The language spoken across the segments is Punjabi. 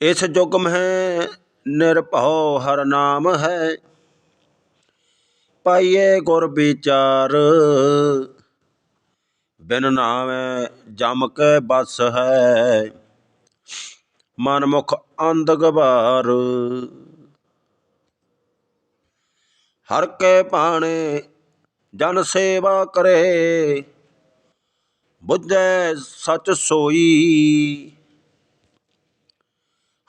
ਇਸ ਜੁਗ ਹੈ, ਨਿਰਭਉ ਹਰ ਨਾਮ ਹੈ। ਪਾਈਏ ਗੁਰ ਵਿਚਾਰ, ਬਿਨ ਨਾਮੈ ਜਮ ਕੈ ਬਸ ਹੈ। ਮਨਮੁਖ ਅੰਧ ਗਵਾਰ, ਹਰ ਕੇ ਭਾਣੇ ਜਨ ਸੇਵਾ ਕਰੇ। ਬੁੱਝੈ ਸਚ ਸੋਈ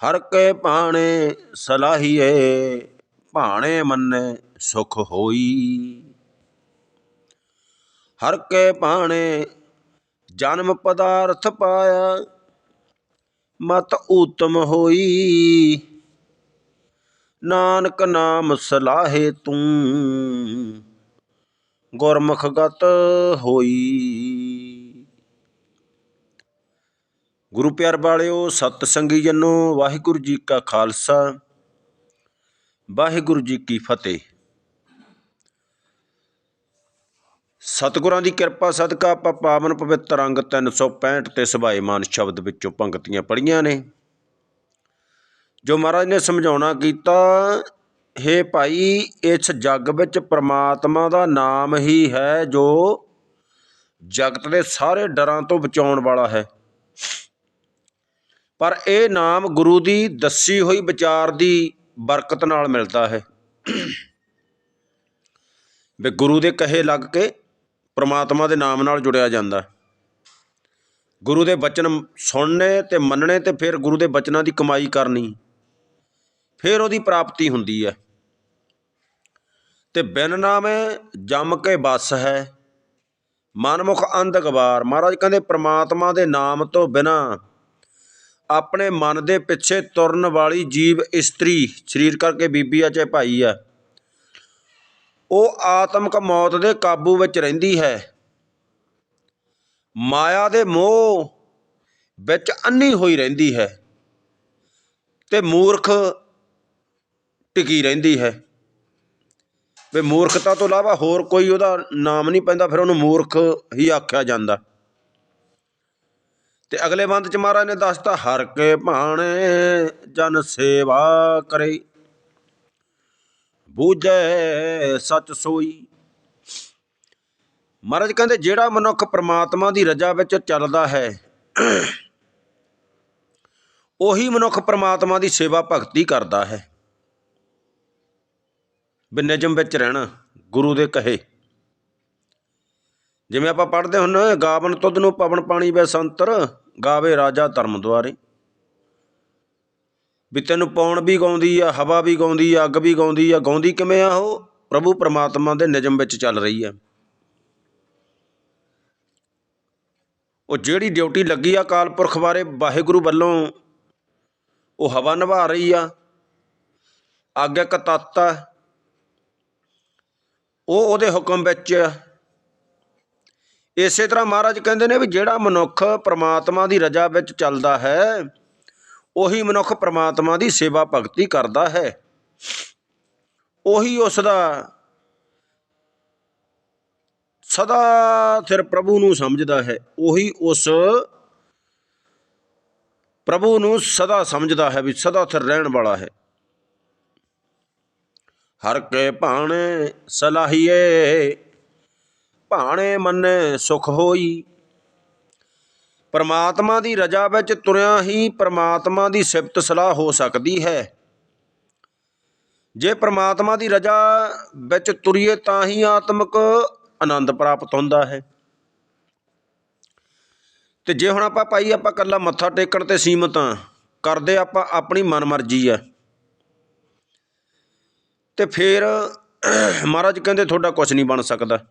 ਹਰ ਕੇ ਭਾਣੇ ਸਲਾਹੀਏ, ਭਾਣੇ ਮੰਨੇ ਸੁਖ ਹੋਈ। ਹਰ ਕੇ ਭਾਣੇ ਜਨਮ ਪਦਾਰਥ ਪਾਇਆ, ਮਤ ਊਤਮ ਹੋਈ। ਨਾਨਕ ਨਾਮ ਸਲਾਹੇ ਤੂੰ ਗੁਰਮੁਖ ਗਤ ਹੋਈ। ਗੁਰੂ ਪਿਆਰ ਵਾਲਿਓ, ਸਤ ਸੰਗੀ ਜਨੋ, ਵਾਹਿਗੁਰੂ ਜੀ ਕਾ ਖਾਲਸਾ। ਵਾਹਿਗੁਰੂ ਜੀ ਕੀ ਫਤਿਹ। ਸਤਿਗੁਰਾਂ ਦੀ ਕਿਰਪਾ ਸਦਕਾ ਆਪਾਂ ਪਾਵਨ ਪਵਿੱਤਰ ਅੰਗ 365 ਤੇ ਸਭਾਏਮਾਨ ਸ਼ਬਦ ਵਿੱਚੋਂ ਪੰਕਤੀਆਂ ਪੜੀਆਂ ਨੇ। ਜੋ ਮਹਾਰਾਜ ਨੇ ਸਮਝਾਉਣਾ ਕੀਤਾ, ਹੇ ਭਾਈ, ਇਸ ਜੱਗ ਵਿੱਚ ਪ੍ਰਮਾਤਮਾ ਦਾ ਨਾਮ ਹੀ ਹੈ ਜੋ ਜਗਤ ਦੇ ਸਾਰੇ ਡਰਾਂ ਤੋਂ ਬਚਾਉਣ ਵਾਲਾ ਹੈ। ਪਰ ਇਹ ਨਾਮ ਗੁਰੂ ਦੀ ਦੱਸੀ ਹੋਈ ਵਿਚਾਰ ਦੀ ਬਰਕਤ ਨਾਲ ਮਿਲਦਾ ਹੈ। ਵੀ ਗੁਰੂ ਦੇ ਕਹੇ ਲੱਗ ਕੇ ਪ੍ਰਮਾਤਮਾ ਦੇ ਨਾਮ ਨਾਲ ਜੁੜਿਆ ਜਾਂਦਾ ਗੁਰੂ ਦੇ ਬਚਨ ਸੁਣਨੇ ਤੇ ਮੰਨਣੇ ਤੇ ਫਿਰ ਗੁਰੂ ਦੇ ਬਚਨਾਂ ਦੀ ਕਮਾਈ ਕਰਨੀ, ਫਿਰ ਉਹਦੀ ਪ੍ਰਾਪਤੀ ਹੁੰਦੀ ਹੈ। ਤੇ ਬਿਨ ਨਾਮੇ ਜੰਮ ਕੇ ਬਸ ਹੈ। ਮਨਮੁਖ ਅੰਧ ਗਵਾਰ ਮਹਾਰਾਜ ਕਹਿੰਦੇ ਪ੍ਰਮਾਤਮਾ ਦੇ ਨਾਮ ਤੋਂ ਬਿਨਾ ਆਪਣੇ ਮਨ ਦੇ ਪਿੱਛੇ ਤੁਰਨ ਵਾਲੀ ਜੀਵ ਇਸਤਰੀ। ਸਰੀਰ ਕਰਕੇ ਬੀਬੀ ਆ ਚਾਹੇ ਭਾਈ ਆ। ਉਹ ਆਤਮਕ ਮੌਤ ਦੇ ਕਾਬੂ ਵਿੱਚ ਰਹਿੰਦੀ ਹੈ। ਮਾਇਆ ਦੇ ਮੋਹ ਵਿੱਚ ਅੰਨੀ ਹੋਈ ਰਹਿੰਦੀ ਹੈ ਤੇ ਮੂਰਖ ਟਿਕੀ ਰਹਿੰਦੀ ਹੈ। ਵੀ ਮੂਰਖਤਾ ਤੋਂ ਇਲਾਵਾ ਹੋਰ ਕੋਈ ਉਹਦਾ ਨਾਮ ਨਹੀਂ ਪੈਂਦਾ, ਫਿਰ ਉਹਨੂੰ ਮੂਰਖ ਹੀ ਆਖਿਆ ਜਾਂਦਾ। ਤੇ ਅਗਲੇ ਬੰਦ ਚ ਮਹਾਰਾਜ ਨੇ ਦੱਸਤਾ, ਹਰ ਕੇ ਭਾਣੇ ਜਨ ਸੇਵਾ ਕਰੇ। ਬੂਝੈ ਸਚ ਸੋਈ। ਮਹਾਰਾਜ ਕਹਿੰਦੇ, ਜਿਹੜਾ ਮਨੁੱਖ ਪ੍ਰਮਾਤਮਾ ਦੀ ਰਜਾ ਵਿੱਚ ਚੱਲਦਾ ਹੈ, ਉਹੀ ਮਨੁੱਖ ਪ੍ਰਮਾਤਮਾ ਦੀ ਸੇਵਾ ਭਗਤੀ ਕਰਦਾ ਹੈ। ਬਿਨਜਮ ਵਿੱਚ ਰਹਿਣਾ ਗੁਰੂ ਦੇ ਕਹੇ। ਜਿਵੇਂ ਆਪਾਂ ਪੜ੍ਹਦੇ ਹੁੰਨੇ ਗਾਵਨ ਤੁਧ ਨੂੰ ਪਵਨ ਪਾਣੀ ਵੇ ਸੰਤਰ, ਗਾਵੇ ਰਾਜਾ ਧਰਮ ਦੁਆਰੇ। ਵੀ ਤੈਨੂੰ ਪੌਣ ਵੀ ਗਾਉਂਦੀ ਆ, ਹਵਾ ਵੀ ਗਾਉਂਦੀ ਆ, ਅੱਗ ਵੀ ਗਾਉਂਦੀ ਆ, ਗਾਉਂਦੀ ਕਿਵੇਂ ਆ ਉਹ? ਪ੍ਰਭੂ ਪਰਮਾਤਮਾ ਦੇ ਨਿਯਮ ਵਿੱਚ ਚੱਲ ਰਹੀ ਆ। ਉਹ ਜਿਹੜੀ ਡਿਊਟੀ ਲੱਗੀ ਆ ਅਕਾਲ ਪੁਰਖ ਬਾਰੇ ਵਾਹਿਗੁਰੂ ਵੱਲੋਂ, ਉਹ ਹਵਾ ਨਿਭਾ ਰਹੀ ਆ। ਅੱਗ ਇੱਕ ਤੱਤ ਆ। ਉਹ ਉਹਦੇ ਹੁਕਮ ਵਿੱਚ ਆ ਇਸੇ ਤਰ੍ਹਾਂ ਮਹਾਰਾਜ ਕਹਿੰਦੇ ਨੇ ਵੀ ਜਿਹੜਾ ਮਨੁੱਖ ਪ੍ਰਮਾਤਮਾ ਦੀ ਰਜਾ ਵਿੱਚ ਚੱਲਦਾ ਹੈ, ਉਹੀ ਮਨੁੱਖ ਪ੍ਰਮਾਤਮਾ ਦੀ ਸੇਵਾ ਭਗਤੀ ਕਰਦਾ ਹੈ। ਉਹੀ ਉਸ ਦਾ ਸਦਾ ਸਿਰ ਪ੍ਰਭੂ ਨੂੰ ਸਮਝਦਾ ਹੈ। ਉਹੀ ਉਸ ਪ੍ਰਭੂ ਨੂੰ ਸਦਾ ਸਮਝਦਾ ਹੈ ਵੀ ਸਦਾ ਸਿਰ ਰਹਿਣ ਵਾਲਾ ਹੈ। ਹਰ ਕੇ ਭਾਣੇ ਸਲਾਹੀਏ ਭਾਣੇ ਮੰਨੇ ਸੁਖ ਹੋਈ। ਪਰਮਾਤਮਾ ਦੀ ਰਜਾ ਵਿੱਚ ਤੁਰਿਆ ਹੀ ਪਰਮਾਤਮਾ ਦੀ ਸਿਫਤ ਸਲਾਹ ਹੋ ਸਕਦੀ ਹੈ। ਜੇ ਪਰਮਾਤਮਾ ਦੀ ਰਜਾ ਵਿੱਚ ਤੁਰੀਏ ਤਾਂ ਹੀ ਆਤਮਿਕ ਆਨੰਦ ਪ੍ਰਾਪਤ ਹੁੰਦਾ ਹੈ। ਤੇ ਜੇ ਹੁਣ ਆਪਾਂ ਭਾਈ ਆਪਾਂ ਕੱਲਾ ਮੱਥਾ ਟੇਕਣ ਤੇ ਸੀਮਤ ਆ ਕਰਦੇ ਆਪਾਂ ਆਪਣੀ ਮਨਮਰਜ਼ੀ ਆ ਤੇ ਫਿਰ ਮਹਾਰਾਜ ਕਹਿੰਦੇ ਤੁਹਾਡਾ ਕੁਝ ਨਹੀਂ ਬਣ ਸਕਦਾ।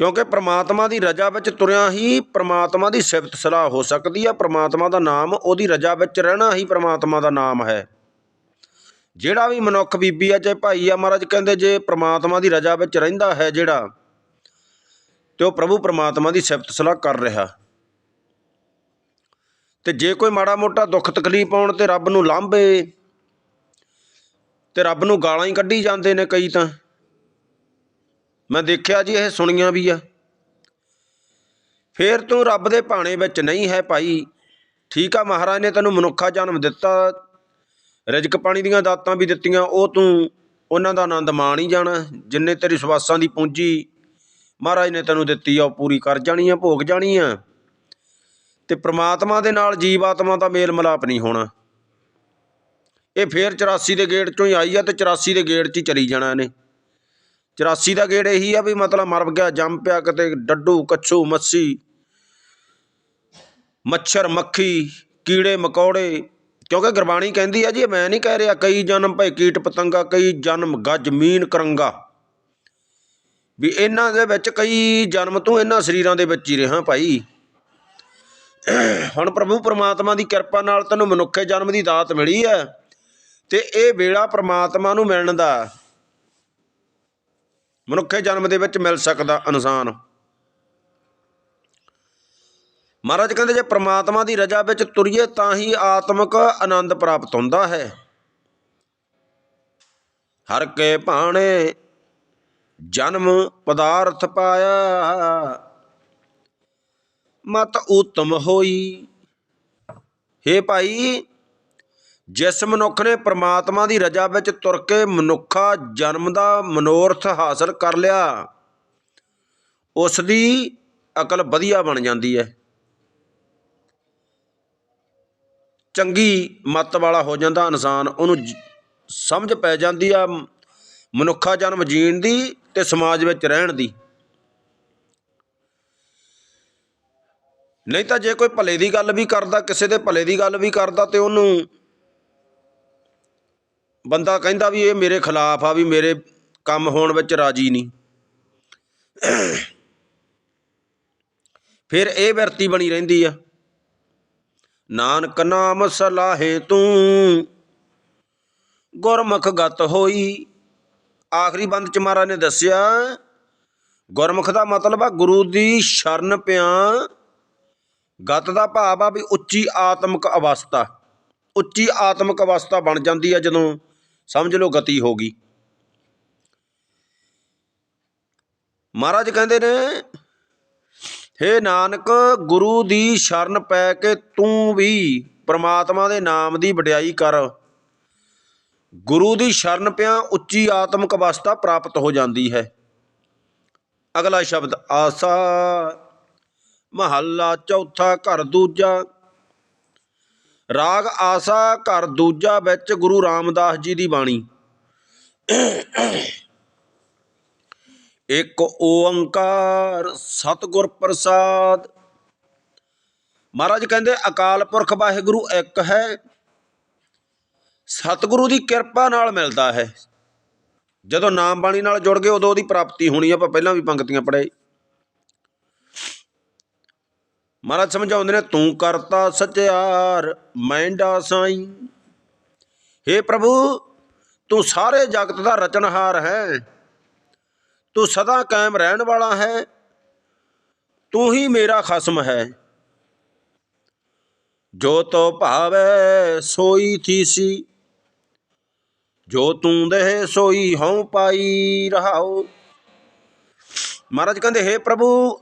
ਕਿਉਂਕਿ ਪ੍ਰਮਾਤਮਾ ਦੀ ਰਜਾ ਵਿੱਚ ਤੁਰਿਆ ਹੀ ਪ੍ਰਮਾਤਮਾ ਦੀ ਸਿਫਤ ਸਲਾਹ ਹੋ ਸਕਦੀ ਹੈ। ਪ੍ਰਮਾਤਮਾ ਦਾ ਨਾਮ, ਉਹਦੀ ਰਜਾ ਵਿੱਚ ਰਹਿਣਾ ਹੀ ਪ੍ਰਮਾਤਮਾ ਦਾ ਨਾਮ ਹੈ। ਜਿਹੜਾ ਵੀ ਮਨੁੱਖ ਬੀਬੀ ਆ, ਚਾਹੇ ਭਾਈ ਆ, ਮਹਾਰਾਜ ਕਹਿੰਦੇ ਜੇ ਪ੍ਰਮਾਤਮਾ ਦੀ ਰਜਾ ਵਿੱਚ ਰਹਿੰਦਾ ਹੈ ਜਿਹੜਾ, ਤੇ ਉਹ ਪ੍ਰਭੂ ਪ੍ਰਮਾਤਮਾ ਦੀ ਸਿਫਤ ਸਲਾਹ ਕਰ ਰਿਹਾ। ਤੇ ਜੇ ਕੋਈ ਮਾੜਾ ਮੋਟਾ ਦੁੱਖ ਤਕਲੀਫ ਆਉਣ ਤੇ ਰੱਬ ਨੂੰ ਲਾਂਭੇ, ਤੇ ਰੱਬ ਨੂੰ ਗਾਲਾਂ ਹੀ ਕੱਢੀ ਜਾਂਦੇ ਨੇ ਕਈ ਤਾਂ। ਮੈਂ ਦੇਖਿਆ ਜੀ, ਇਹ ਸੁਣੀਆਂ ਵੀ ਆ। ਫੇਰ ਤੂੰ ਰੱਬ ਦੇ ਭਾਣੇ ਵਿੱਚ ਨਹੀਂ ਹੈ ਭਾਈ। ਠੀਕ ਆ, ਮਹਾਰਾਜ ਨੇ ਤੈਨੂੰ ਮਨੁੱਖਾ ਜਨਮ ਦਿੱਤਾ। ਰਿਜਕ ਪਾਣੀ ਦੀਆਂ ਦਾਤਾਂ ਵੀ ਦਿੱਤੀਆਂ, ਉਹ ਤੂੰ ਉਹਨਾਂ ਦਾ ਆਨੰਦ ਮਾਣ ਹੀ ਜਾਣਾ। ਜਿੰਨੇ ਤੇਰੀ ਸਵਾਸਾਂ ਦੀ ਪੂੰਜੀ ਮਹਾਰਾਜ ਨੇ ਤੈਨੂੰ ਦਿੱਤੀ ਆ, ਉਹ ਪੂਰੀ ਕਰ ਜਾਣੀ ਆ, ਭੋਗ ਜਾਣੀ ਆ। ਤੇ ਪ੍ਰਮਾਤਮਾ ਦੇ ਨਾਲ ਜੀਵ ਆਤਮਾ ਦਾ ਮੇਲ ਮਿਲਾਪ ਨਹੀਂ ਹੋਣਾ। ਇਹ ਫੇਰ 84 ਦੇ ਗੇੜ ਚੋਂ ਹੀ ਆਈ ਆ ਤੇ 84 ਦੇ ਗੇੜ 'ਚ ਹੀ ਚਲੀ ਜਾਣਾ ਇਹਨੇ। 84 ਦਾ ਗੇੜ ਇਹੀ ਆ ਵੀ ਮਤਲਬ ਮਰ ਗਿਆ, ਜੰਮ ਪਿਆ ਕਿਤੇ, ਡੱਡੂ, ਕੱਛੂ ਮੱਛੀ ਮੱਛਰ, ਮੱਖੀ, ਕੀੜੇ, ਮਕੌੜੇ। ਕਿਉਂਕਿ ਗੁਰਬਾਣੀ ਕਹਿੰਦੀ ਆ ਜੀ, ਇਹ ਮੈਂ ਨਹੀਂ ਕਹਿ ਰਿਹਾ, ਕਈ ਜਨਮ ਭਈ ਕੀਟ ਪਤੰਗਾ, ਕਈ ਜਨਮ ਗੱਜ ਮੀਨ ਕਰੰਗਾ। ਵੀ ਇਹਨਾਂ ਦੇ ਵਿੱਚ ਕਈ ਜਨਮ ਤੋਂ ਇਹਨਾਂ ਸਰੀਰਾਂ ਦੇ ਵਿੱਚ ਹੀ ਰਿਹਾ ਭਾਈ। ਹੁਣ ਪ੍ਰਭੂ ਪਰਮਾਤਮਾ ਦੀ ਕਿਰਪਾ ਨਾਲ ਤੈਨੂੰ ਮਨੁੱਖੇ ਜਨਮ ਦੀ ਦਾਤ ਮਿਲੀ ਹੈ ਤੇ ਇਹ ਵੇਲਾ ਪਰਮਾਤਮਾ ਨੂੰ ਮਿਲਣ ਦਾ। ਮਨੁੱਖੇ ਜਨਮ ਦੇ ਵਿੱਚ ਮਿਲ ਸਕਦਾ ਇਨਸਾਨ। ਮਹਾਰਾਜ ਕਹਿੰਦੇ, ਜੇ ਪ੍ਰਮਾਤਮਾ ਦੀ ਰਜਾ ਵਿੱਚ ਤੁਰੀਏ, ਤਾਂ ਹੀ ਆਤਮਿਕ ਆਨੰਦ ਪ੍ਰਾਪਤ ਹੁੰਦਾ ਹੈ। ਹਰ ਕੇ ਭਾਣੇ ਜਨਮ ਪਦਾਰਥ ਪਾਇਆ। ਮਤ ਉਤਮ ਹੋਈ। ਹੇ ਭਾਈ ਜਿਸ ਮਨੁੱਖ ਨੇ ਪ੍ਰਮਾਤਮਾ ਦੀ ਰਜਾ ਵਿੱਚ ਤੁਰ ਕੇ ਮਨੁੱਖਾ ਜਨਮ ਦਾ ਮਨੋਰਥ ਹਾਸਲ ਕਰ ਲਿਆ ਉਸ ਦੀ ਅਕਲ ਵਧੀਆ ਬਣ ਜਾਂਦੀ ਹੈ। ਚੰਗੀ ਮੱਤ ਵਾਲਾ ਹੋ ਜਾਂਦਾ ਇਨਸਾਨ, ਉਹਨੂੰ ਸਮਝ ਪੈ ਜਾਂਦੀ ਆ ਮਨੁੱਖਾ ਜਨਮ ਜੀਣ ਦੀ ਤੇ ਸਮਾਜ ਵਿੱਚ ਰਹਿਣ ਦੀ। ਨਹੀਂ ਤਾਂ ਜੇ ਕੋਈ ਭਲੇ ਦੀ ਗੱਲ ਵੀ ਕਰਦਾ, ਕਿਸੇ ਦੇ ਭਲੇ ਦੀ ਗੱਲ ਵੀ ਕਰਦਾ ਤੇ ਉਹਨੂੰ ਬੰਦਾ ਕਹਿੰਦਾ ਵੀ ਇਹ ਮੇਰੇ ਖਿਲਾਫ ਆ, ਵੀ ਮੇਰੇ ਕੰਮ ਹੋਣ ਵਿੱਚ ਰਾਜੀ ਨਹੀਂ। ਫਿਰ ਇਹ ਵਰਤੀ ਬਣੀ ਰਹਿੰਦੀ ਆ। ਨਾਨਕ ਨਾਮ ਸਲਾਹੇ ਤੂੰ, ਗੁਰਮੁਖ ਗਤ ਹੋਈ। ਆਖਰੀ ਬੰਦ ਚ ਮਹਾਰਾਜ ਨੇ ਦੱਸਿਆ, ਗੁਰਮੁਖ ਦਾ ਮਤਲਬ ਆ ਗੁਰੂ ਦੀ ਸ਼ਰਨ ਪਿਆ। ਗਤ ਦਾ ਭਾਵ ਆ ਵੀ ਉੱਚੀ ਆਤਮਿਕ ਅਵਸਥਾ, ਉੱਚੀ ਆਤਮਿਕ ਅਵਸਥਾ ਬਣ ਜਾਂਦੀ ਆ ਜਦੋਂ ਸਮਝ ਲਓ ਗਤੀ ਹੋ ਗਈ। ਮਹਾਰਾਜ ਕਹਿੰਦੇ ਨੇ, ਹੇ ਨਾਨਕ, ਗੁਰੂ ਦੀ ਸ਼ਰਨ ਪੈ ਕੇ ਤੂੰ ਵੀ ਪ੍ਰਮਾਤਮਾ ਦੇ ਨਾਮ ਦੀ ਵਡਿਆਈ ਕਰ। ਗੁਰੂ ਦੀ ਸ਼ਰਨ ਪਿਆ ਉੱਚੀ ਆਤਮਿਕ ਅਵਸਥਾ ਪ੍ਰਾਪਤ ਹੋ ਜਾਂਦੀ ਹੈ। ਅਗਲਾ ਸ਼ਬਦ, ਆਸਾ, ਮਹੱਲਾ, ਚੌਥਾ ਘਰ ਦੂਜਾ। ਰਾਗ ਆਸਾ ਘਰ ਦੂਜਾ ਵਿੱਚ ਗੁਰੂ ਰਾਮਦਾਸ ਜੀ ਦੀ ਬਾਣੀ। ਇੱਕ ਓੰਕਾਰ ਸਤਿਗੁਰ ਪ੍ਰਸਾਦ। ਮਹਾਰਾਜ ਕਹਿੰਦੇ ਅਕਾਲ ਪੁਰਖ ਵਾਹਿਗੁਰੂ ਇੱਕ ਹੈ। ਸਤਿਗੁਰੂ ਦੀ ਕਿਰਪਾ ਨਾਲ ਮਿਲਦਾ ਹੈ। ਜਦੋਂ ਨਾਮ ਬਾਣੀ ਨਾਲ ਜੁੜ ਗਏ ਉਦੋਂ ਉਹਦੀ ਪ੍ਰਾਪਤੀ ਹੋਣੀ ਆ, ਆਪਾਂ ਪਹਿਲਾਂ ਵੀ ਪੰਕਤੀਆਂ ਪੜ੍ਹੇ। ਮਹਾਰਾਜ ਸਮਝਾਉਂਦੇ ਨੇ, ਤੂੰ ਕਰਤਾ ਸਚਿਆਰ ਮੈਂਡਾ ਸਾਈ। हे ਪ੍ਰਭੂ, ਤੂੰ ਸਾਰੇ ਜਗਤ ਦਾ ਰਚਨਹਾਰ ਹੈ। ਤੂੰ ਸਦਾ ਕਾਇਮ ਰਹਿਣ ਵਾਲਾ ਹੈ। ਤੂੰ ਹੀ ਮੇਰਾ ਖਸਮ ਹੈ। ਜੋ ਤੋ ਭਾਵੈ, ਸੋਈ ਥੀਸੀ। ਜੋ ਤੂੰ ਦੇਹ, ਸੋਈ ਹਉ ਪਾਈ ਰਹਾਓ ਮਹਾਰਾਜ ਕਹਿੰਦੇ हे ਪ੍ਰਭੂ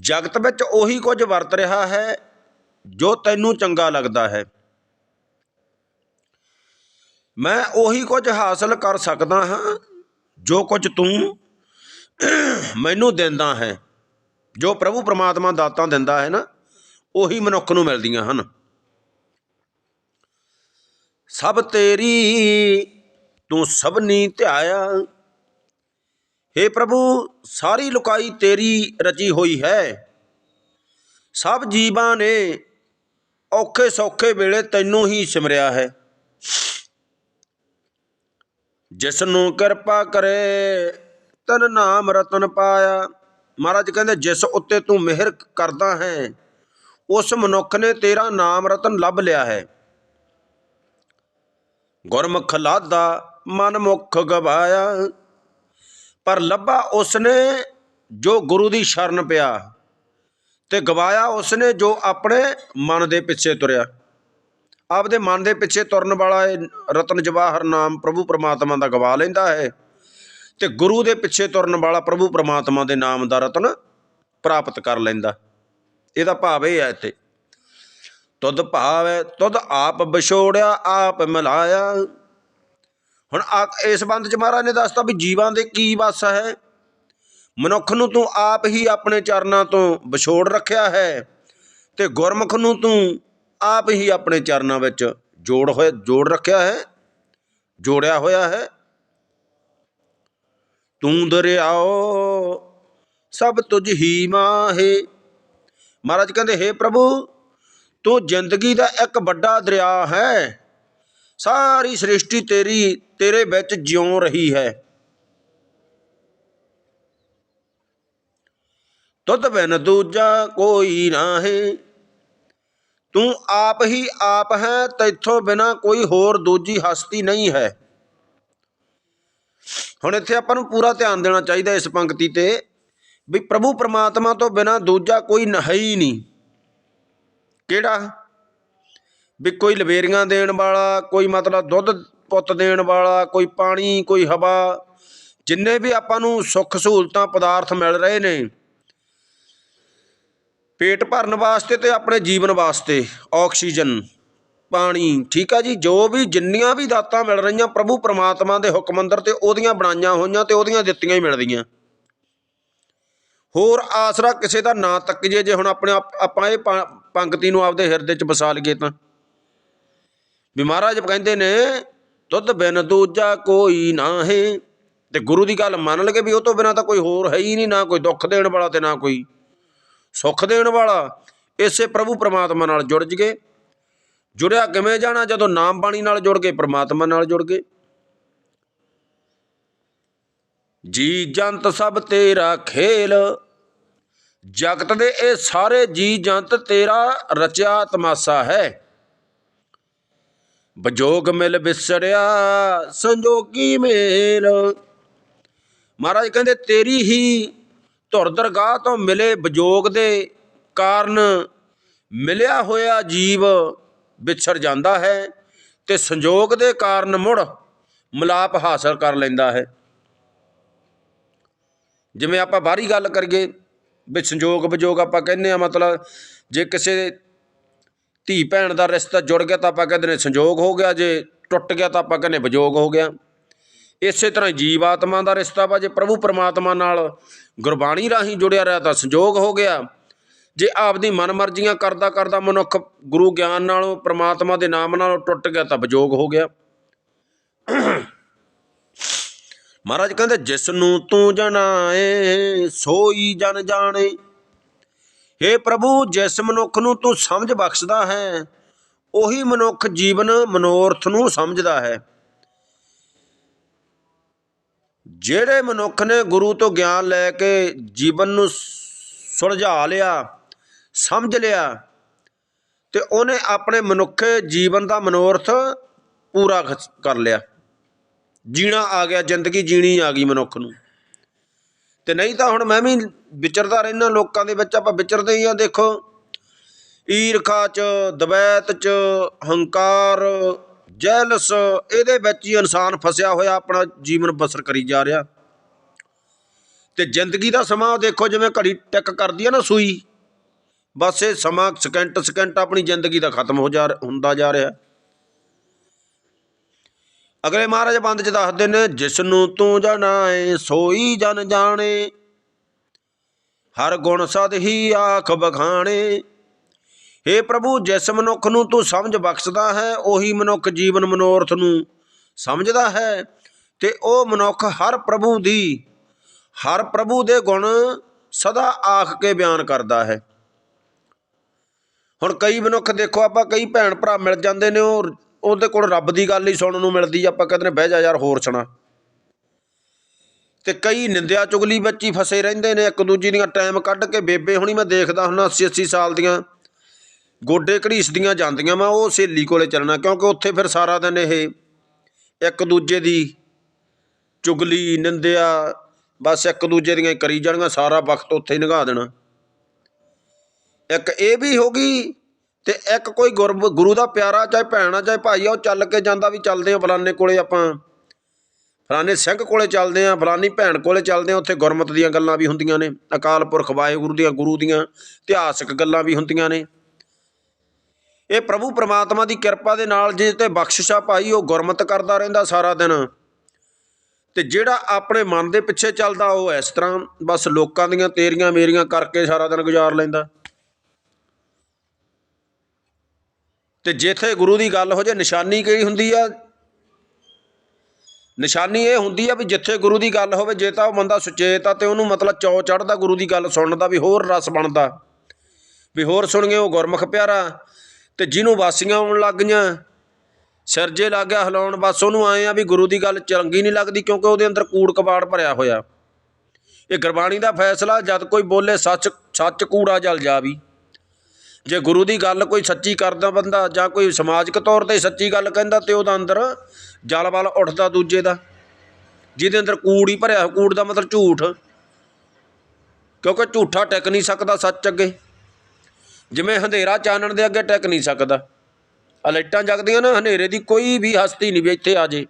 ਜਗਤ ਵਿੱਚ ਉਹੀ ਕੁਝ ਵਰਤ ਰਿਹਾ ਹੈ ਜੋ ਤੈਨੂੰ ਚੰਗਾ ਲੱਗਦਾ ਹੈ। ਮੈਂ ਉਹੀ ਕੁਝ ਹਾਸਲ ਕਰ ਸਕਦਾ ਹਾਂ ਜੋ ਕੁਝ ਤੂੰ ਮੈਨੂੰ ਦਿੰਦਾ ਹੈ। ਜੋ ਪ੍ਰਭੂ ਪ੍ਰਮਾਤਮਾ ਦਾਤਾਂ ਦਿੰਦਾ ਹੈ ਨਾ, ਉਹੀ ਮਨੁੱਖ ਨੂੰ ਮਿਲਦੀਆਂ ਹਨ। ਸਭ ਤੇਰੀ ਤੂੰ ਸਭਨੀ ਧਿਆਇਆ। हे ਪ੍ਰਭੂ, ਸਾਰੀ ਲੁਕਾਈ ਤੇਰੀ ਰਚੀ ਹੋਈ ਹੈ। ਸਭ ਜੀਵਾਂ ਨੇ ਔਖੇ ਸੌਖੇ ਵੇਲੇ ਤੈਨੂੰ ਹੀ ਸਿਮਰਿਆ ਹੈ। ਜਿਸ ਨੂੰ ਕਿਰਪਾ ਕਰੇ, ਤਨ ਨਾਮ ਰਤਨ ਪਾਇਆ। ਮਹਾਰਾਜ ਕਹਿੰਦੇ, ਜਿਸ ਉੱਤੇ ਤੂੰ ਮਿਹਰ ਕਰਦਾ ਹੈ, ਉਸ ਮਨੁੱਖ ਨੇ ਤੇਰਾ ਨਾਮ ਰਤਨ ਲੱਭ ਲਿਆ ਹੈ। ਗੁਰਮੁਖ ਲਾਦਾ, ਮਨ ਮੁਖ ਗਵਾਇਆ। ਪਰ ਲੱਭਾ ਉਸਨੇ ਜੋ ਗੁਰੂ ਦੀ ਸ਼ਰਨ ਪਿਆ ਤੇ ਗਵਾਇਆ ਉਸਨੇ ਜੋ ਆਪਣੇ ਮਨ ਦੇ ਪਿੱਛੇ ਤੁਰਿਆ। ਆਪਦੇ ਮਨ ਦੇ ਪਿੱਛੇ ਤੁਰਨ ਵਾਲਾ ਇਹ ਰਤਨ ਜਵਾਹਰ ਨਾਮ ਪ੍ਰਭੂ ਪਰਮਾਤਮਾ ਦਾ ਗਵਾ ਲੈਂਦਾ ਹੈ ਤੇ ਗੁਰੂ ਦੇ ਪਿੱਛੇ ਤੁਰਨ ਵਾਲਾ ਪ੍ਰਭੂ ਪਰਮਾਤਮਾ ਦੇ ਨਾਮ ਦਾ ਰਤਨ ਪ੍ਰਾਪਤ ਕਰ ਲੈਂਦਾ। ਇਹਦਾ ਭਾਵ ਇਹ ਹੈ ਇੱਥੇ, ਤੁਧ ਭਾਵ ਹੈ ਤੁਧ ਆਪ ਵਿਛੋੜਿਆ, ਆਪ ਮਿਲਾਇਆ ਹੁਣ ਆ ਇਸ ਸੰਬੰਧ ਚ ਮਹਾਰਾਜ ਨੇ ਦੱਸਤਾ ਵੀ ਜੀਵਾਂ ਦੇ ਕੀ ਵਸ ਹੈ। ਮਨੁੱਖ ਨੂੰ ਤੂੰ ਆਪ ਹੀ ਆਪਣੇ ਚਰਨਾਂ ਤੋਂ ਵਿਛੋੜ ਰੱਖਿਆ ਹੈ ਤੇ ਗੁਰਮੁਖ ਨੂੰ ਤੂੰ ਆਪ ਹੀ ਆਪਣੇ ਚਰਨਾਂ ਵਿੱਚ ਜੋੜ ਹੋਇਆ ਜੋੜ ਰੱਖਿਆ ਹੈ, ਜੋੜਿਆ ਹੋਇਆ ਹੈ। ਤੂੰ ਦਰਿਆਓ, ਸਭ ਤੁਝ ਹੀ ਮਾਹੇ। ਮਹਾਰਾਜ ਕਹਿੰਦੇ हे ਪ੍ਰਭੂ, ਤੂੰ ਜ਼ਿੰਦਗੀ ਦਾ ਇੱਕ ਵੱਡਾ ਦਰਿਆ ਹੈ। ਸਾਰੀ ਸ੍ਰਿਸ਼ਟੀ ਤੇਰੀ ਤੇਰੇ ਵਿੱਚ ਜਿਉਂ ਰਹੀ ਹੈ। ਤੁਧ ਬਿਨ ਦੂਜਾ ਕੋਈ ਨਾਹੀ। ਤੂੰ ਆਪ ਹੀ ਆਪ ਹੈ, ਤੈਥੋਂ ਬਿਨਾ ਕੋਈ ਹੋਰ ਦੂਜੀ ਹਸਤੀ ਨਹੀਂ ਹੈ। ਹੁਣ ਇੱਥੇ ਆਪਾਂ ਨੂੰ ਪੂਰਾ ਧਿਆਨ ਦੇਣਾ ਚਾਹੀਦਾ ਇਸ ਪੰਕਤੀ ਤੇ, ਵੀ ਪ੍ਰਭੂ ਪਰਮਾਤਮਾ ਤੋਂ ਬਿਨਾ ਦੂਜਾ ਕੋਈ ਹੈ ਹੀ ਨਹੀਂ। ਕਿਹੜਾ? ਵੀ ਕੋਈ ਲਵੇਰੀਆਂ ਦੇਣ ਵਾਲਾ, ਕੋਈ ਮਤਲਬ ਦੁੱਧ ਪੁੱਤ ਦੇਣ ਵਾਲਾ, ਕੋਈ ਪਾਣੀ, ਕੋਈ ਹਵਾ, ਜਿੰਨੇ ਵੀ ਆਪਾਂ ਨੂੰ ਸੁੱਖ ਸਹੂਲਤਾਂ, ਪਦਾਰਥ ਮਿਲ ਰਹੇ ਨੇ, ਪੇਟ ਭਰਨ ਵਾਸਤੇ ਤੇ ਆਪਣੇ ਜੀਵਨ ਵਾਸਤੇ, ਆਕਸੀਜਨ, ਪਾਣੀ, ਠੀਕ ਆ ਜੀ? ਜੋ ਵੀ ਜਿੰਨੀਆਂ ਵੀ ਦਾਤਾਂ ਮਿਲ ਰਹੀਆਂ, ਪ੍ਰਭੂ ਪਰਮਾਤਮਾ ਦੇ ਹੁਕਮ ਅੰਦਰ ਤੇ ਉਹਦੀਆਂ ਬਣਾਈਆਂ ਹੋਈਆਂ ਤੇ ਉਹਦੀਆਂ ਦਿੱਤੀਆਂ ਹੀ ਮਿਲਦੀਆਂ। ਹੋਰ ਆਸਰਾ ਕਿਸੇ ਦਾ ਨਾ ਤੱਕ ਜੇ ਜੇ ਹੁਣ ਆਪਣੇ ਆਪਾਂ ਇਹ ਪੰ- ਪੰਕਤੀ ਨੂੰ ਆਪਦੇ ਹਿਰਦੇ 'ਚ ਵਸਾ ਲਈਏ ਤਾਂ। ਵੀ ਮਹਾਰਾਜ ਕਹਿੰਦੇ ਨੇ ਤੁਧ ਬਿਨ ਦੂਜਾ ਕੋਈ ਨਾ ਹੈ ਤੇ ਗੁਰੂ ਦੀ ਗੱਲ ਮੰਨ ਲਗੇ ਵੀ ਉਹ ਤੋਂ ਬਿਨਾ ਤਾਂ ਕੋਈ ਹੋਰ ਹੈ ਹੀ ਨਹੀਂ, ਨਾ ਕੋਈ ਦੁੱਖ ਦੇਣ ਵਾਲਾ ਤੇ ਨਾ ਕੋਈ ਸੁੱਖ ਦੇਣ ਵਾਲਾ। ਇਸੇ ਪ੍ਰਭੂ ਪਰਮਾਤਮਾ ਨਾਲ ਜੁੜ ਜਗੇ। ਜੁੜਿਆ ਕਿਵੇਂ ਜਾਣਾ? ਜਦੋਂ ਨਾਮ ਬਾਣੀ ਨਾਲ ਜੁੜ ਕੇ ਪਰਮਾਤਮਾ ਨਾਲ ਜੁੜ ਗਏ। ਜੀ ਜੰਤ ਸਭ ਤੇਰਾ ਖੇਲ। ਜਗਤ ਦੇ ਇਹ ਸਾਰੇ ਜੀ ਜੰਤ ਤੇਰਾ ਰਚਿਆ ਤਮਾਸਾ ਹੈ। ਬਜੋਗ ਮਿਲ ਵਿਸੜਿਆ ਸੰਜੋਗੀ ਮੇਲ। ਮਹਾਰਾਜ ਕਹਿੰਦੇ, ਤੇਰੀ ਹੀ ਧੁਰ ਦਰਗਾਹ ਤੋਂ ਮਿਲੇ ਬਜੋਗ ਦੇ ਕਾਰਨ ਮਿਲਿਆ ਹੋਇਆ ਜੀਵ ਵਿਛੜ ਜਾਂਦਾ ਹੈ ਤੇ ਸੰਜੋਗ ਦੇ ਕਾਰਨ ਮੁੜ ਮਿਲਾਪ ਹਾਸਲ ਕਰ ਲੈਂਦਾ ਹੈ। ਜਿਵੇਂ ਆਪਾਂ ਬਾਹਰੀ ਗੱਲ ਕਰੀਏ, ਵੀ ਸੰਜੋਗ ਵਿਜੋਗ ਆਪਾਂ ਕਹਿੰਦੇ ਆ ਮਤਲਬ ਜੇ ਕਿਸੇ ਧੀ ਭੈਣ ਦਾ ਰਿਸ਼ਤਾ ਜੁੜ ਗਿਆ ਤਾਂ ਆਪਾਂ ਕਹਿੰਦੇ ਨੇ ਸੰਜੋਗ ਹੋ ਗਿਆ, ਜੇ ਟੁੱਟ ਗਿਆ ਤਾਂ ਆਪਾਂ ਕਹਿੰਦੇ ਵਿਜੋਗ ਹੋ ਗਿਆ। ਇਸੇ ਤਰ੍ਹਾਂ ਜੀਵ ਆਤਮਾ ਦਾ ਰਿਸ਼ਤਾ ਵਾ, ਜੇ ਪ੍ਰਭੂ ਪਰਮਾਤਮਾ ਨਾਲ ਗੁਰਬਾਣੀ ਰਾਹੀਂ ਜੁੜਿਆ ਰਿਹਾ ਤਾਂ ਸੰਜੋਗ ਹੋ ਗਿਆ। ਜੇ ਆਪਦੀ ਮਨਮਰਜ਼ੀਆਂ ਕਰਦਾ ਕਰਦਾ ਮਨੁੱਖ ਗੁਰੂ ਗਿਆਨ ਨਾਲੋਂ, ਪਰਮਾਤਮਾ ਦੇ ਨਾਮ ਨਾਲੋਂ ਟੁੱਟ ਗਿਆ ਤਾਂ ਵਿਜੋਗ ਹੋ ਗਿਆ। ਮਹਾਰਾਜ ਕਹਿੰਦੇ ਜਿਸ ਨੂੰ ਤੂੰ ਜਨਾਏ ਸੋਈ ਜਨ ਜਾਣੇ। हे ਪ੍ਰਭੂ, ਜਿਸ ਮਨੁੱਖ ਨੂੰ ਤੂੰ ਸਮਝ ਬਖਸ਼ਦਾ ਹੈ, ਉਹੀ ਮਨੁੱਖ ਜੀਵਨ ਮਨੋਰਥ ਨੂੰ ਸਮਝਦਾ ਹੈ। ਜਿਹੜੇ ਮਨੁੱਖ ਨੇ ਗੁਰੂ ਤੋਂ ਗਿਆਨ ਲੈ ਕੇ ਜੀਵਨ ਨੂੰ ਸੁਲਝਾ ਲਿਆ, ਸਮਝ ਲਿਆ, ਤੇ ਉਹਨੇ ਆਪਣੇ ਮਨੁੱਖ ਜੀਵਨ ਦਾ ਮਨੋਰਥ ਪੂਰਾ ਕਰ ਲਿਆ। ਜੀਣਾ ਆ ਗਿਆ, ਜ਼ਿੰਦਗੀ ਜੀਣੀ ਆ ਗਈ ਮਨੁੱਖ ਨੂੰ। ਤੇ ਨਹੀਂ ਤਾਂ ਹੁਣ ਮੈਂ ਵੀ ਵਿਚਰਦਾ ਰਹਿਣਾ ਲੋਕਾਂ ਦੇ ਵਿੱਚ ਆਪਾਂ ਵਿਚਰਦੇ ਹੀ ਆ, ਦੇਖੋ। ਈਰਖਾ ਚ, ਦਵੈਤ ਚ, ਹੰਕਾਰ, ਜੈਲਸ, ਇਹਦੇ ਵਿੱਚ ਹੀ ਇਨਸਾਨ ਫਸਿਆ ਹੋਇਆ, ਆਪਣਾ ਜੀਵਨ ਬਸਰ ਕਰੀ ਜਾ ਰਿਹਾ। ਤੇ ਜ਼ਿੰਦਗੀ ਦਾ ਸਮਾਂ ਦੇਖੋ, ਜਿਵੇਂ ਘੜੀ ਟਿਕ ਕਰਦੀ ਆ ਨਾ ਸੂਈ, ਬਸ ਇਹ ਸਮਾਂ ਸਕਿੰਟ ਸਕਿੰਟ ਆਪਣੀ ਜ਼ਿੰਦਗੀ ਦਾ ਖਤਮ ਹੋ ਜਾ, ਹੁੰਦਾ ਜਾ ਰਿਹਾ। ਅਗਲੇ ਮਹਾਰਾਜ ਬੰਦ ਚ ਦੱਸਦੇ ਨੇ ਜਿਸ ਨੂੰ ਤੂੰ ਜਾਣਾਏ, ਸੋਈ ਜਨ ਜਾਣੇ। ਹਰ ਗੁਣ ਸਦ ਹੀ ਆਖ ਬਖਾਣੇ। ਹੇ ਪ੍ਰਭੂ, ਜਿਸ ਮਨੁੱਖ ਨੂੰ ਤੂੰ ਸਮਝ ਬਖਸ਼ਦਾ ਹੈ, ਉਹੀ ਮਨੁੱਖ ਜੀਵਨ ਮਨੋਰਥ ਨੂੰ ਸਮਝਦਾ ਹੈ। ਤੇ ਉਹ ਮਨੁੱਖ ਹਰ ਪ੍ਰਭੂ ਦੀ, ਹਰ ਪ੍ਰਭੂ ਦੇ ਗੁਣ ਸਦਾ ਆਖ ਕੇ ਬਿਆਨ ਕਰਦਾ ਹੈ। ਹੁਣ ਕਈ ਮਨੁੱਖ ਦੇਖੋ, ਆਪਾਂ ਕਈ ਭੈਣ ਭਰਾ ਮਿਲ ਜਾਂਦੇ ਨੇ ਉਹ ਉਹਦੇ ਕੋਲ ਰੱਬ ਦੀ ਗੱਲ ਹੀ ਸੁਣਨ ਨੂੰ ਮਿਲਦੀ ਆਪਾਂ ਕਹਿੰਦੇ ਨੇ ਬਹਿ ਜਾ ਯਾਰ ਹੋਰ ਸੁਣਾ। ਤੇ ਕਈ ਨਿੰਦਿਆ ਚੁਗਲੀ ਵਿੱਚ ਹੀ ਫਸੇ ਰਹਿੰਦੇ ਨੇ, ਇੱਕ ਦੂਜੀ ਦੀਆਂ ਟਾਈਮ ਕੱਢ ਕੇ ਬੇਬੇ ਹੁਣੀ ਮੈਂ ਦੇਖਦਾ ਹੁੰਦਾ 80 80 ਸਾਲ ਦੀਆਂ। ਗੋਡੇ ਘੜੀਸਦੀਆਂ ਜਾਂਦੀਆਂ ਵਾ, ਉਹ ਸਹੇਲੀ ਕੋਲੇ ਚੱਲਣਾ, ਕਿਉਂਕਿ ਉੱਥੇ ਫਿਰ ਸਾਰਾ ਦਿਨ ਇਹ ਇੱਕ ਦੂਜੇ ਦੀ ਚੁਗਲੀ, ਨਿੰਦਿਆ, ਬਸ ਇੱਕ ਦੂਜੇ ਦੀਆਂ ਕਰੀ ਜਾਣੀਆਂ, ਸਾਰਾ ਵਕਤ ਉੱਥੇ ਹੀ ਲੰਘਾ ਦੇਣਾ। ਇੱਕ ਇਹ ਵੀ ਹੋ ਗਈ ਤੇ ਇੱਕ ਕੋਈ ਗੁਰਬ ਗੁਰੂ ਦਾ ਪਿਆਰਾ, ਚਾਹੇ ਭੈਣ ਆ, ਚਾਹੇ ਭਾਈ ਆ, ਉਹ ਚੱਲ ਕੇ ਜਾਂਦਾ ਵੀ ਚੱਲਦੇ ਆ ਫਲਾਣੇ ਕੋਲੇ ਆਪਾਂ। ਫਲਾਣੇ ਸਿੰਘ ਕੋਲੇ ਚੱਲਦੇ ਆ ਫਲਾਨੀ ਭੈਣ ਕੋਲੇ ਚੱਲਦੇ ਆ, ਉੱਥੇ ਗੁਰਮਤ ਦੀਆਂ ਗੱਲਾਂ ਵੀ ਹੁੰਦੀਆਂ ਨੇ। ਅਕਾਲ ਪੁਰਖ ਵਾਹਿਗੁਰੂ ਦੀਆਂ, ਗੁਰੂ ਦੀਆਂ, ਇਤਿਹਾਸਕ ਗੱਲਾਂ ਵੀ ਹੁੰਦੀਆਂ ਨੇ। ਇਹ ਪ੍ਰਭੂ ਪ੍ਰਮਾਤਮਾ ਦੀ ਕਿਰਪਾ ਦੇ ਨਾਲ ਜੇ ਤੇ ਬਖਸ਼ਿਸ਼ਾ ਪਾਈ, ਉਹ ਗੁਰਮਤ ਕਰਦਾ ਰਹਿੰਦਾ ਸਾਰਾ ਦਿਨ। ਤੇ ਜਿਹੜਾ ਆਪਣੇ ਮਨ ਦੇ ਪਿੱਛੇ ਚੱਲਦਾ, ਉਹ ਇਸ ਤਰ੍ਹਾਂ ਬਸ ਲੋਕਾਂ ਦੀਆਂ ਤੇਰੀਆਂ ਮੇਰੀਆਂ ਕਰਕੇ ਸਾਰਾ ਦਿਨ ਗੁਜ਼ਾਰ ਲੈਂਦਾ। ਤੇ ਜਿੱਥੇ ਗੁਰੂ ਦੀ ਗੱਲ ਹੋ ਜੇ, ਨਿਸ਼ਾਨੀ ਕਿਹੜੀ ਹੁੰਦੀ ਆ? ਨਿਸ਼ਾਨੀ ਇਹ ਹੁੰਦੀ ਆ ਵੀ ਜਿੱਥੇ ਗੁਰੂ ਦੀ ਗੱਲ ਹੋਵੇ, ਜੇ ਤਾਂ ਉਹ ਬੰਦਾ ਸੁਚੇਤ ਆ ਤੇ ਉਹਨੂੰ ਮਤਲਬ ਚੌ ਚੜਦਾ ਗੁਰੂ ਦੀ ਗੱਲ ਸੁਣਨ ਦਾ ਵੀ ਹੋਰ ਰਸ ਬਣਦਾ। ਵੀ ਹੋਰ ਸੁਣ ਗਏ ਉਹ ਗੁਰਮੁਖ ਪਿਆਰਾ। ਤੇ ਜਿਹਨੂੰ ਵਾਸੀਆਂ ਆਉਣ ਲੱਗ ਗਈਆਂ, ਸਿਰਜੇ ਲੱਗ ਗਿਆ, ਹਿਲਾਉਣ, ਬਸ ਉਹਨੂੰ ਆਏ ਆ ਵੀ ਗੁਰੂ ਦੀ ਗੱਲ ਚੰਗੀ ਨਹੀਂ ਲੱਗਦੀ ਕਿਉਂਕਿ ਉਹਦੇ ਅੰਦਰ ਕੂੜ ਕਬਾੜ ਭਰਿਆ ਹੋਇਆ। ਇਹ ਗੁਰਬਾਣੀ ਦਾ ਫੈਸਲਾ, ਜਦ ਕੋਈ ਬੋਲੇ ਸੱਚ ਸੱਚ ਕੂੜਾ ਜਲ ਜਾ ਵੀ ਜੇ ਗੁਰੂ ਦੀ ਗੱਲ ਕੋਈ ਸੱਚੀ ਕਰਦਾ ਬੰਦਾ ਜਾਂ ਕੋਈ ਸਮਾਜਿਕ ਤੌਰ ਤੇ ਸੱਚੀ ਗੱਲ ਕਹਿੰਦਾ ਤੇ ਉਹਦਾ ਅੰਦਰ ਜਲ ਵੱਲ ਉੱਠਦਾ ਦੂਜੇ ਦਾ, ਜਿਹਦੇ ਅੰਦਰ ਕੂੜ ਹੀ ਭਰਿਆ, ਕੂੜ ਦਾ ਮਤਲਬ ਝੂਠ। ਕਿਉਂਕਿ ਝੂਠਾ ਟਿਕ ਨਹੀਂ ਸਕਦਾ ਸੱਚ ਅੱਗੇ। ਜਿਵੇਂ ਹਨੇਰਾ ਚਾਨਣ ਦੇ ਅੱਗੇ ਟਿਕ ਨਹੀਂ ਸਕਦਾ। ਆ ਲਾਈਟਾਂ ਜਗਦੀਆਂ ਨਾ, ਹਨੇਰੇ ਦੀ ਕੋਈ ਵੀ ਹਸਤੀ ਨਹੀਂ ਵੀ ਇੱਥੇ ਆ ਜੇ।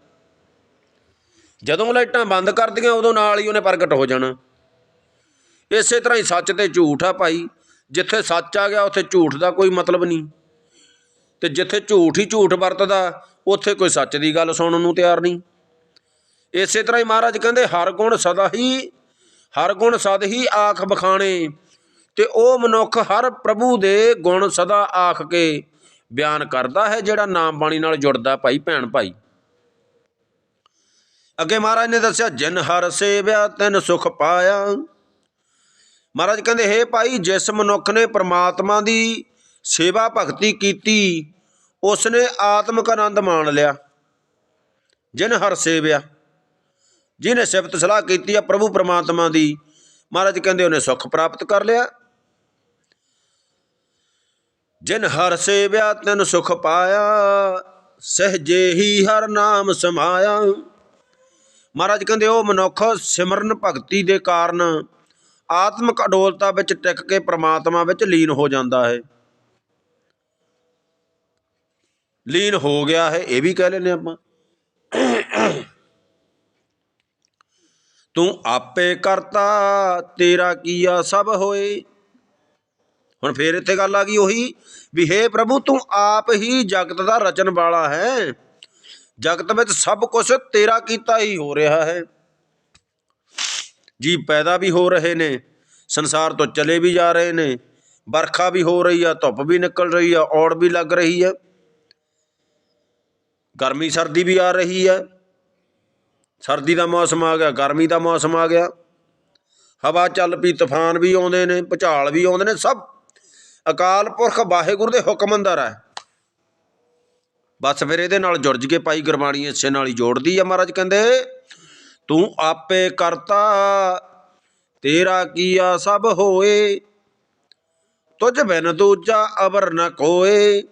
ਜਦੋਂ ਲਾਈਟਾਂ ਬੰਦ ਕਰਦੀਆਂ, ਉਦੋਂ ਨਾਲ ਹੀ ਉਹਨੇ ਪ੍ਰਗਟ ਹੋ ਜਾਣਾ। ਇਸੇ ਤਰ੍ਹਾਂ ਹੀ ਸੱਚ ਤੇ ਝੂਠ ਆ ਭਾਈ। ਜਿੱਥੇ ਸੱਚ ਆ ਗਿਆ, ਉੱਥੇ ਝੂਠ ਦਾ ਕੋਈ ਮਤਲਬ ਨਹੀਂ। ਤੇ ਜਿੱਥੇ ਝੂਠ ਹੀ ਝੂਠ ਵਰਤਦਾ, ਉੱਥੇ ਕੋਈ ਸੱਚ ਦੀ ਗੱਲ ਸੁਣਨ ਨੂੰ ਤਿਆਰ ਨਹੀਂ। ਇਸੇ ਤਰ੍ਹਾਂ ਹੀ ਮਹਾਰਾਜ ਕਹਿੰਦੇ, ਹਰ ਗੁਣ ਸਦਾ ਹੀ, ਹਰ ਗੁਣ ਸਦ ਹੀ ਆਖ ਬਖਾਣੇ। ਤੇ ਉਹ ਮਨੁੱਖ ਹਰ ਪ੍ਰਭੂ ਦੇ ਗੁਣ ਸਦਾ ਆਖ ਕੇ ਬਿਆਨ ਕਰਦਾ ਹੈ, ਜਿਹੜਾ ਨਾਮ ਬਾਣੀ ਨਾਲ ਜੁੜਦਾ ਭਾਈ, ਭੈਣ ਭਾਈ। ਅੱਗੇ ਮਹਾਰਾਜ ਨੇ ਦੱਸਿਆ, ਜਿਨ ਹਰ ਸੇਵਿਆ, ਤੈਨ ਸੁਖ ਪਾਇਆ। ਮਹਾਰਾਜ ਕਹਿੰਦੇ, ਹੇ ਭਾਈ, ਜਿਸ ਮਨੁੱਖ ਨੇ ਪ੍ਰਮਾਤਮਾ ਦੀ ਸੇਵਾ ਭਗਤੀ ਕੀਤੀ, ਉਸਨੇ ਆਤਮਿਕ ਆਨੰਦ ਮਾਣ ਲਿਆ। ਜਿਨ ਹਰ ਸੇਵਿਆ ਜਿਹਨੇ ਸਿਫਤ ਸਲਾਹ ਕੀਤੀ ਆ ਪ੍ਰਭੂ ਪ੍ਰਮਾਤਮਾ ਦੀ, ਮਹਾਰਾਜ ਕਹਿੰਦੇ ਉਹਨੇ ਸੁਖ ਪ੍ਰਾਪਤ ਕਰ ਲਿਆ। ਜਿਨ ਹਰ ਸੇਵਿਆ, ਤੈਨ ਸੁਖ ਪਾਇਆ ਸਹਜੇ ਹੀ ਹਰ ਨਾਮ ਸਮਾਇਆ। ਮਹਾਰਾਜ ਕਹਿੰਦੇ, ਉਹ ਮਨੁੱਖ ਸਿਮਰਨ ਭਗਤੀ ਦੇ ਕਾਰਨ ਆਤਮਿਕ ਅਡੋਲਤਾ ਵਿੱਚ ਟਿਕ ਕੇ ਪ੍ਰਮਾਤਮਾ ਵਿੱਚ ਲੀਨ ਹੋ ਜਾਂਦਾ ਹੈ। ਲੀਨ ਹੋ ਗਿਆ ਹੈ, ਇਹ ਵੀ ਕਹਿ ਲੈਨੇ ਆਪਾਂ। ਤੂੰ ਆਪੇ ਕਰਤਾ, ਤੇਰਾ ਕੀਆ ਸਭ ਹੋਏ। ਹੁਣ ਫੇਰ ਇੱਥੇ ਗੱਲ ਆ ਗਈ ਉਹੀ ਵੀ ਹੇ ਪ੍ਰਭੂ, ਤੂੰ ਆਪ ਹੀ ਜਗਤ ਦਾ ਰਚਨ ਵਾਲਾ ਹੈ। ਜਗਤ ਵਿੱਚ ਸਭ ਕੁਝ ਤੇਰਾ ਕੀਤਾ ਹੀ ਹੋ ਰਿਹਾ ਹੈ। ਜੀ ਪੈਦਾ ਵੀ ਹੋ ਰਹੇ ਨੇ, ਸੰਸਾਰ ਤੋਂ ਚਲੇ ਵੀ ਜਾ ਰਹੇ ਨੇ, ਵਰਖਾ ਵੀ ਹੋ ਰਹੀ ਆ, ਧੁੱਪ ਵੀ ਨਿਕਲ ਰਹੀ ਆ, ਔੜ ਵੀ ਲੱਗ ਰਹੀ ਆ। ਗਰਮੀ ਸਰਦੀ ਵੀ ਆ ਰਹੀ ਆ। ਸਰਦੀ ਦਾ ਮੌਸਮ ਆ ਗਿਆ, ਗਰਮੀ ਦਾ ਮੌਸਮ ਆ ਗਿਆ। ਹਵਾ ਚੱਲ ਪਈ, ਤੂਫਾਨ ਵੀ ਆਉਂਦੇ ਨੇ, ਭੁਚਾਲ ਵੀ ਆਉਂਦੇ ਨੇ, ਸਭ। ਅਕਾਲ ਪੁਰਖ ਵਾਹਿਗੁਰੂ ਦੇ ਹੁਕਮ ਅੰਦਰ ਹੈ ਬਸ ਫਿਰ ਇਹਦੇ ਨਾਲ ਜੁੜ ਕੇ ਪਾਈ ਗੁਰਬਾਣੀ ਇਸੇ ਨਾਲ ਹੀ ਜੋੜਦੀ ਆ ਮਹਾਰਾਜ ਕਹਿੰਦੇ। ਤੂੰ ਆਪੇ ਕਰਤਾ, ਤੇਰਾ ਕੀਆ ਸਭ ਹੋਏ। ਤੁਝ ਬਿਨ ਦੂਜਾ ਅਵਰ ਨ ਕੋਏ।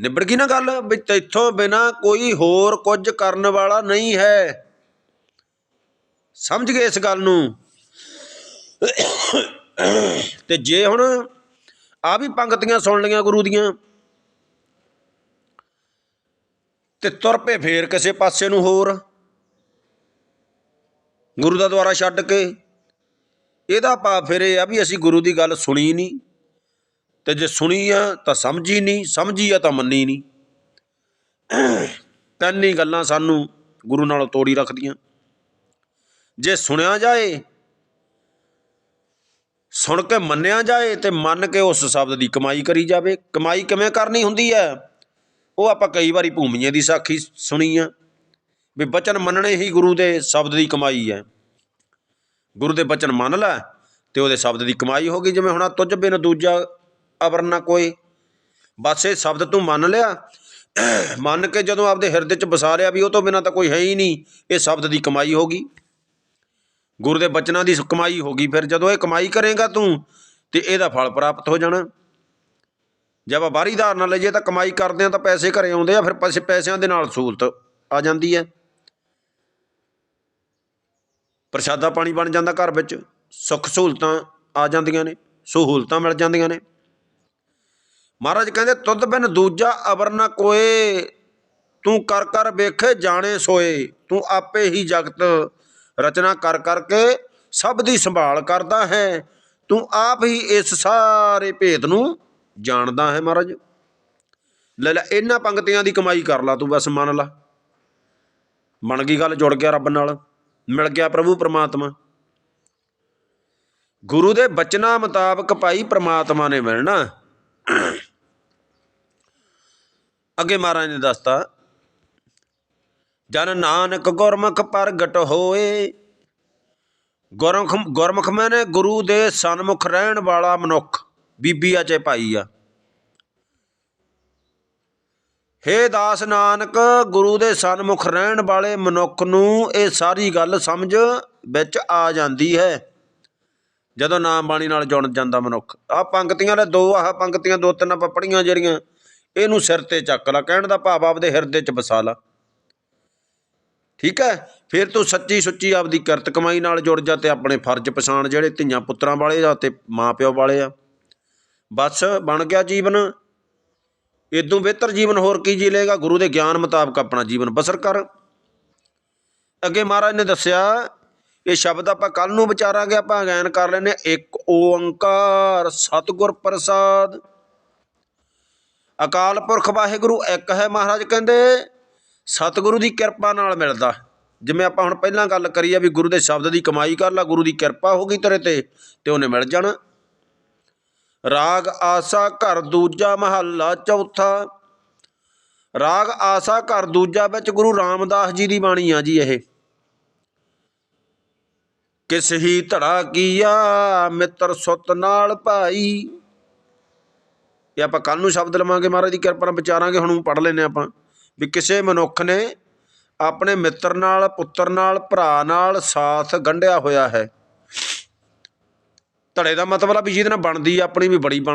ਨਿਬੜ ਗਈ ਨਾ ਗੱਲ ਵੀ ਤੇਥੋਂ ਬਿਨਾ ਕੋਈ ਹੋਰ ਕੁਝ ਕਰਨ ਵਾਲਾ ਨਹੀਂ ਹੈ। ਸਮਝ ਗਏ ਇਸ ਗੱਲ ਨੂੰ? ਤੇ ਜੇ ਹੁਣ ਆ ਵੀ ਪੰਗਤੀਆਂ ਸੁਣ ਲਈਆਂ ਗੁਰੂ ਦੀਆਂ ਤੇ ਤੁਰ ਪਏ ਫੇਰ ਕਿਸੇ ਪਾਸੇ ਨੂੰ ਹੋਰ। ਗੁਰੂ ਦਾ ਦੁਆਰਾ ਛੱਡ ਕੇ। ਇਹਦਾ ਭਾਵ ਫਿਰ ਇਹ ਆ ਵੀ ਅਸੀਂ ਗੁਰੂ ਦੀ ਗੱਲ ਸੁਣੀ ਨਹੀਂ। ਤੇ ਜੇ ਸੁਣੀ ਆ ਤਾਂ ਸਮਝੀ ਨਹੀਂ, ਸਮਝੀ ਆ ਤਾਂ ਮੰਨੀ ਨਹੀਂ। ਤਿੰਨ ਹੀ ਗੱਲਾਂ ਸਾਨੂੰ ਗੁਰੂ ਨਾਲੋਂ ਤੋੜੀ ਰੱਖਦੀਆਂ। ਜੇ ਸੁਣਿਆ ਜਾਏ, ਸੁਣ ਕੇ ਮੰਨਿਆ ਜਾਏ ਤੇ ਮੰਨ ਕੇ ਉਸ ਸ਼ਬਦ ਦੀ ਕਮਾਈ ਕਰੀ ਜਾਵੇ। ਕਮਾਈ ਕਿਵੇਂ ਕਰਨੀ ਹੁੰਦੀ ਹੈ? ਉਹ ਆਪਾਂ ਕਈ ਵਾਰੀ ਭੂਮੀਆਂ ਦੀ ਸਾਖੀ ਸੁਣੀ ਆ। ਵੀ ਬਚਨ ਮੰਨਣੇ ਹੀ ਗੁਰੂ ਦੇ ਸ਼ਬਦ ਦੀ ਕਮਾਈ ਹੈ ਗੁਰੂ ਦੇ ਬਚਨ ਮੰਨ ਲੈ ਤੇ ਉਹਦੇ ਸ਼ਬਦ ਦੀ ਕਮਾਈ ਹੋ ਗਈ। ਜਿਵੇਂ ਹੁਣ ਆਹ ਤੁਝ ਬਿਨ ਦੂਜਾ ਅਵਰ ਨਾ ਕੋਈ। ਬਸ ਇਹ ਸ਼ਬਦ ਤੂੰ ਮੰਨ ਲਿਆ। ਮੰਨ ਕੇ ਜਦੋਂ ਆਪਦੇ ਹਿਰਦੇ 'ਚ ਵਸਾ ਲਿਆ ਵੀ ਉਹ ਤੋਂ ਬਿਨਾ ਤਾਂ ਕੋਈ ਹੈ ਹੀ ਨਹੀਂ, ਇਹ ਸ਼ਬਦ ਦੀ ਕਮਾਈ ਹੋ ਗਈ। ਗੁਰੂ ਦੇ ਬਚਨਾਂ ਦੀ ਕਮਾਈ ਹੋ ਗਈ। ਫਿਰ ਜਦੋਂ ਇਹ ਕਮਾਈ ਕਰੇਗਾ ਤੂੰ, ਤੇ ਇਹਦਾ ਫਲ ਪ੍ਰਾਪਤ ਹੋ ਜਾਣਾ। ਜੇ ਆਪਾਂ ਬਾਹਰੀ ਧਾਰ ਨਾਲ ਲਈਏ ਤਾਂ ਕਮਾਈ ਕਰਦੇ ਆ ਤਾਂ ਪੈਸੇ ਘਰੇ ਆਉਂਦੇ ਆ, ਫਿਰ ਪੈਸੇ ਪੈਸਿਆਂ ਦੇ ਨਾਲ ਸਹੂਲਤ ਆ ਜਾਂਦੀ ਹੈ। ਪ੍ਰਸ਼ਾਦਾ ਪਾਣੀ ਬਣ ਜਾਂਦਾ ਘਰ ਵਿੱਚ, ਸੁੱਖ ਸਹੂਲਤਾਂ ਆ ਜਾਂਦੀਆਂ ਨੇ, ਸਹੂਲਤਾਂ ਮਿਲ ਜਾਂਦੀਆਂ ਨੇ। ਮਹਾਰਾਜ ਕਹਿੰਦੇ, ਤੁਧ ਬਿਨ ਦੂਜਾ ਅਵਰ ਨਾ ਕੋਏ, ਤੂੰ ਕਰ ਕਰ ਵੇਖੇ ਜਾਣੇ ਸੋਏ, ਤੂੰ ਆਪੇ ਹੀ ਜਗਤ ਰਚਨਾ ਕਰ ਕਰਕੇ ਸਭ ਦੀ ਸੰਭਾਲ ਕਰਦਾ ਹੈ, ਤੂੰ ਆਪ ਹੀ ਇਸ ਸਾਰੇ ਭੇਦ ਨੂੰ ਜਾਣਦਾ ਹੈ ਮਹਾਰਾਜ। ਲੈ ਲੈ, ਇਹਨਾਂ ਪੰਕਤੀਆਂ ਦੀ ਕਮਾਈ ਕਰ ਲਾ ਤੂੰ ਬਸ, ਮੰਨ ਲਾ। ਬਣ ਗਈ ਗੱਲ ਜੁੜ ਗਿਆ ਰੱਬ ਨਾਲ, ਮਿਲ ਗਿਆ ਪ੍ਰਭੂ ਪਰਮਾਤਮਾ। ਗੁਰੂ ਦੇ ਬਚਨਾਂ ਮੁਤਾਬਕ ਭਾਈ ਪਰਮਾਤਮਾ ਨੇ ਮਿਲਣਾ। ਅੱਗੇ ਮਹਾਰਾਜ ਨੇ ਦੱਸਤਾ, ਜਨ ਨਾਨਕ ਗੁਰਮੁਖ ਪ੍ਰਗਟ ਹੋਏ। ਗੁਰਮੁਖ ਗੁਰਮੁਖ ਮੈਨੇ ਗੁਰੂ ਦੇ ਸਨਮੁਖ ਰਹਿਣ ਵਾਲਾ ਮਨੁੱਖ। ਬੀਬੀ ਆ ਚਾਹੇ ਭਾਈ ਆ। ਹੇ ਦਾਸ ਨਾਨਕ, ਗੁਰੂ ਦੇ ਸਨਮੁਖ ਰਹਿਣ ਵਾਲੇ ਮਨੁੱਖ ਨੂੰ ਇਹ ਸਾਰੀ ਗੱਲ ਸਮਝ ਵਿੱਚ ਆ ਜਾਂਦੀ ਹੈ। ਜਦੋਂ ਨਾਮ ਬਾਣੀ ਨਾਲ ਜੁੜ ਜਾਂਦਾ ਮਨੁੱਖ ਆ ਪੰਕਤੀਆਂ ਦੇ ਦੋ, ਆਹ ਪੰਕਤੀਆਂ ਦੋ ਤਿੰਨ ਆਪਾਂ ਪੜੀਆਂ ਜਿਹੜੀਆਂ, ਇਹਨੂੰ ਸਿਰ ਤੇ ਚੱਕ ਲਾ, ਕਹਿਣ ਦਾ ਭਾਵ ਆਪਦੇ ਹਿਰਦੇ 'ਚ ਵਸਾ ਲਾ। ਠੀਕ ਹੈ? ਫਿਰ ਤੂੰ ਸੱਚੀ ਸੁੱਚੀ ਆਪਦੀ ਕਿਰਤ ਕਮਾਈ ਨਾਲ ਜੁੜ ਜਾ ਤੇ ਆਪਣੇ ਫਰਜ਼ ਪਛਾਣ ਜਿਹੜੇ ਧੀਆਂ ਪੁੱਤਰਾਂ ਵਾਲੇ ਆ ਤੇ ਮਾਂ ਪਿਓ ਵਾਲੇ ਆ। ਬਸ ਬਣ ਗਿਆ ਜੀਵਨ। ਇਦੋਂ ਬਿਹਤਰ ਜੀਵਨ ਹੋਰ ਕੀ ਜੀ ਲਏਗਾ? ਗੁਰੂ ਦੇ ਗਿਆਨ ਮੁਤਾਬਕ ਆਪਣਾ ਜੀਵਨ ਬਸਰ ਕਰ। ਅੱਗੇ ਮਹਾਰਾਜ ਨੇ ਦੱਸਿਆ, ਇਹ ਸ਼ਬਦ ਆਪਾਂ ਕੱਲ ਨੂੰ ਵਿਚਾਰਾਂਗੇ, ਆਪਾਂ ਅਗਿਆਨ ਕਰ ਲੈਨੇ ਇੱਕ ਓੰਕਾਰ ਸਤਿਗੁਰ ਪ੍ਰਸਾਦ। ਅਕਾਲ ਪੁਰਖ ਵਾਹਿਗੁਰੂ, ਇੱਕ ਹੈ ਮਹਾਰਾਜ ਕਹਿੰਦੇ, ਸਤਿਗੁਰੂ ਦੀ ਕਿਰਪਾ ਨਾਲ ਮਿਲਦਾ। ਜਿਵੇਂ ਆਪਾਂ ਹੁਣ ਪਹਿਲਾਂ ਗੱਲ ਕਰੀ ਆ ਵੀ ਗੁਰੂ ਦੇ ਸ਼ਬਦ ਦੀ ਕਮਾਈ ਕਰ ਲਾ, ਗੁਰੂ ਦੀ ਕਿਰਪਾ ਹੋ ਗਈ ਤੇਰੇ ਤੇ ਤੇ ਉਹਨੇ ਮਿਲ ਜਾਣਾ। ਰਾਗ ਆਸਾ ਘਰ ਦੂਜਾ ਮਹੱਲਾ ਚੌਥਾ। ਰਾਗ ਆਸਾ ਘਰ ਦੂਜਾ ਵਿੱਚ ਗੁਰੂ ਰਾਮਦਾਸ ਜੀ ਦੀ ਬਾਣੀ ਆ ਜੀ ਇਹ। ਕਿਸ ਹੀ ਧੜਾ ਕੀਆ ਮਿੱਤਰ ਸੁੱਤ ਨਾਲ ਭਾਈ। ਇਹ ਆਪਾਂ ਕੱਲ ਨੂੰ ਸ਼ਬਦ ਲਵਾਂਗੇ ਮਹਾਰਾਜ ਦੀ ਕਿਰਪਾ ਨਾਲ ਵਿਚਾਰਾਂਗੇ, ਹੁਣ ਪੜ ਲੈਨੇ ਆਪਾਂ। ਵੀ ਕਿਸੇ ਮਨੁੱਖ ਨੇ ਆਪਣੇ ਮਿੱਤਰ ਨਾਲ, ਪੁੱਤਰ ਨਾਲ, ਭਰਾ ਨਾਲ ਸਾਥ ਗੰਢਿਆ ਹੋਇਆ ਹੈ। ਧੜੇ ਦਾ ਮਤਲਬ ਆ ਵੀ ਜਿਹਦੇ ਨਾਲ ਬਣਦੀ ਆ ਆਪਣੀ ਵੀ ਬੜੀ ਬਣ